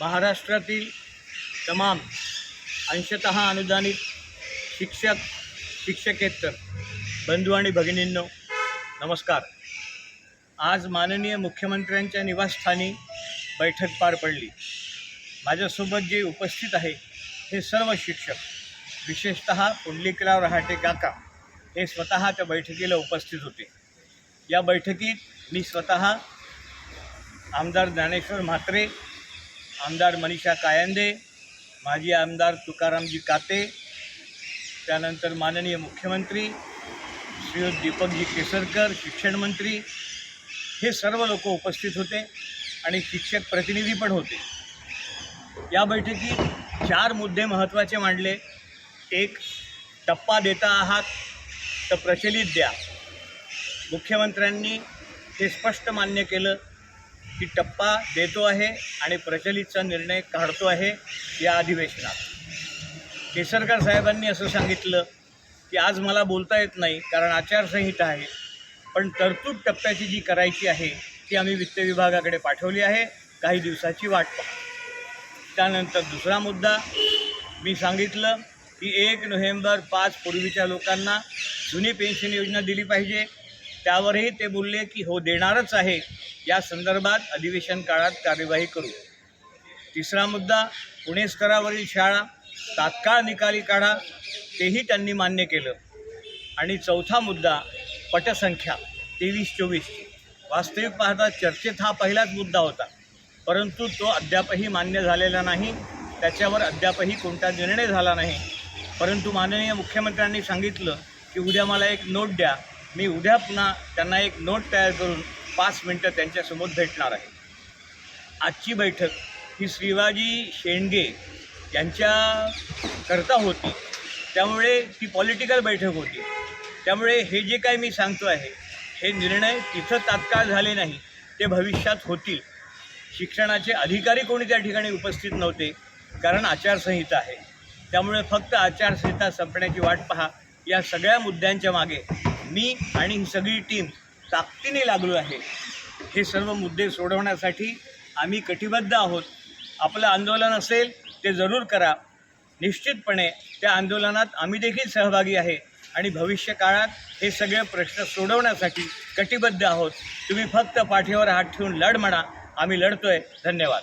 महाराष्ट्रातील तमाम अंशतः अनुदानित शिक्षक शिक्षकेतर बंधू आणि भगिनींनो नमस्कार. आज माननीय मुख्यमंत्र्यांच्या निवासस्थानी बैठक पार पडली. माझ्यासोबत जे उपस्थित आहे हे सर्व शिक्षक विशेषतः पुंडलिकराव रहाटे काका हे स्वतः त्या बैठकीला उपस्थित होते. या बैठकीत मी स्वतः आमदार ज्ञानेश्वर म्हात्रे आमदार मनीषा कायंदे माजी आमदार तुकारामजी काते त्यानंतर माननीय मुख्यमंत्री श्रीयुत दीपकजी केसरकर शिक्षण मंत्री हे सर्व लोक उपस्थित होते आणि शिक्षक प्रतिनिधी पण होते. या बैठकीत चार मुद्दे महत्त्वाचे मांडले. एक टप्पा देता आहात तर प्रचलित द्या. मुख्यमंत्र्यांनी हे स्पष्ट मान्य केलं. की टप्पा देतो आहे आणि प्रचलितचा निर्णय काढतो आहे या अधिवेशनात. केसरकर साहेबांनी असं सांगितलं की आज मला बोलता येत नाही कारण आचारसंहिता आहे. पण तरतूद टप्प्याची जी करायची आहे ती आम्ही वित्त विभागाकडे पाठवली आहे. काही दिवसाची वाट पाहू. त्यानंतर दुसरा मुद्दा मी सांगितलं की एक नोव्हेंबर पाच पूर्वीच्या लोकांना जुनी पेन्शन योजना दिली पाहिजे. त्यावरही ते बोलले की हो देणारच आहे. या संदर्भात अधिवेशन काळात कार्यवाही करू. तिसरा मुद्दा पुणे स्तरावरील शाळा तात्काळ निकाली काढा तेही त्यांनी मान्य केलं. आणि चौथा मुद्दा पटसंख्या तेवीस चोवीस. वास्तविक पाहता चर्चेत हा पहिलाच मुद्दा होता. परंतु तो अद्यापही मान्य झालेला नाही. त्याच्यावर अद्यापही कोणता निर्णय झाला नाही. परंतु माननीय मुख्यमंत्र्यांनी सांगितलं की उद्या मला एक नोट द्या. मी उद्या पुन्हा त्यांना एक नोट तयार करून पाच मिनटं त्यांच्यासमोर भेटणार आहे. आजची बैठक ही श्रीवाजी शेंडगे यांच्या करता होती. त्यामुळे ती पॉलिटिकल बैठक होती. त्यामुळे हे जे काय मी सांगतो आहे हे निर्णय तिथं तात्काळ झाले नाही ते भविष्यात होतील. शिक्षणाचे अधिकारी कोणी त्या ठिकाणी उपस्थित नव्हते कारण आचारसंहिता आहे. त्यामुळे फक्त आचारसंहिता संपण्याची वाट पहा. या सगळ्या मुद्द्यांच्या मागे मी आणि ही सगळी टीम ताकदीने लागलो आहे. हे सर्व मुद्दे सोडवण्यासाठी आम्ही कटिबद्ध आहोत. आपलं आंदोलन असेल ते जरूर करा. निश्चितपणे त्या आंदोलनात आम्ही देखील सहभागी आहे आणि भविष्य काळात हे सगळे प्रश्न सोडवण्यासाठी कटिबद्ध आहोत. तुम्ही फक्त पाठीवर हात ठेवून लढ म्हणा. आम्ही लढतोय. धन्यवाद.